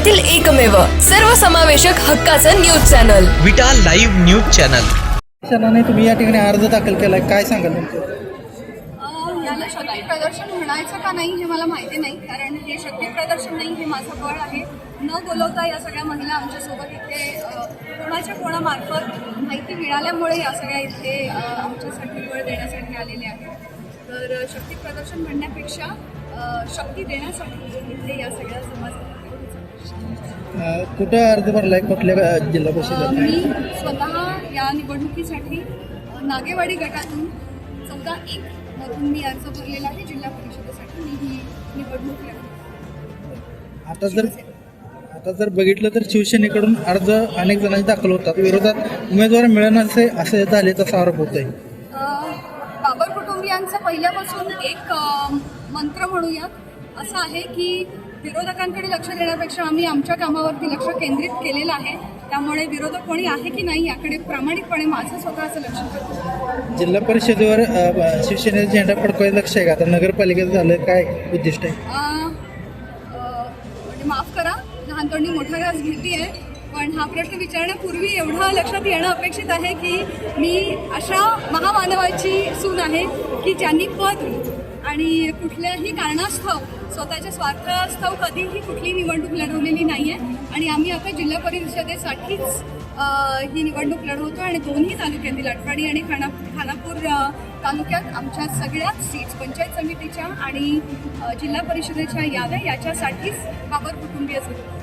येथील एकमेव सर्वसमावेशक हक्काचं news channel. Vita live news channel. क्षणाने तुम्ही या ठिकाणी अर्ज दाखल केलाय. काय सांगाल? अ, याला शक्ती प्रदर्शन म्हणायचं का नाही हे मला माहिती नाही. कारण हे शक्ती प्रदर्शन नाही हे माझं बळ आहे. न बोलवता या सगळ्या महिला आमच्यासोबत इथे कोणाच्या कोणामार्फत माहिती मिळाल्यामुळे या सगळ्या इथे आमच्यासाठी बळ देण्यासाठी आलेले आहेत. तर शक्ती प्रदर्शन म्हणण्यापेक्षा शक्ती देण्यासाठी इथे या सगळ्या समाजात कुठं अर्ज भरलाय? कुठल्या जिल्हा अ, परिषदेत? मी स्वतः या निवडणुकीसाठी नागेवाडी गटातून चौदा एक मधून मी अर्ज भरलेला आहे जिल्हा परिषदेसाठी. मी ही निवडणूक आता जर आता जर बघितलं तर शिवसेनेकडून अर्ज अनेक जणांचे दाखल होतात. विरोधात उमेदवार मिळण्याचे असे झाले तसा आरोप होत आहे बाबर कुटुंबियांचं पहिल्यापासून एक मंत्र म्हणूयात. असं आहे की विरोधकांकडे लक्ष देण्यापेक्षा आम्ही आमच्या कामावरती लक्ष केंद्रित केलेलं आहे. त्यामुळे विरोधक कोणी आहे की नाही याकडे प्रामाणिकपणे माझं स्वतःचं लक्ष जिल्हा परिषदेवर शिवसेनेचा झेंडा फडकवायचं लक्ष आहे का? आता नगरपालिकेचं झालं काय उद्दिष्ट आहे? म्हणजे माफ करा लहानपणी मोठा घास घेते आहे पण हा प्रश्न विचारण्यापूर्वी एवढं लक्षात येणं अपेक्षित आहे की मी अशा महामानवाची सून आहे की ज्यांनी पद आणि कुठल्याही कारणास्तव स्वतःच्या स्वार्थास्तव कधीही कुठली निवडणूक लढवलेली नाही आहे आणि आम्ही आता जिल्हा परिषदेसाठीच ही निवडणूक लढवतो आणि दोन्ही तालुक्यातील अटपाडी आणि खाना खानापूर तालुक्यात आमच्या सगळ्याच सीट्स पंचायत समितीच्या आणि जिल्हा परिषदेच्या याव्या याच्यासाठीच बाबर कुटुंबीय सुरू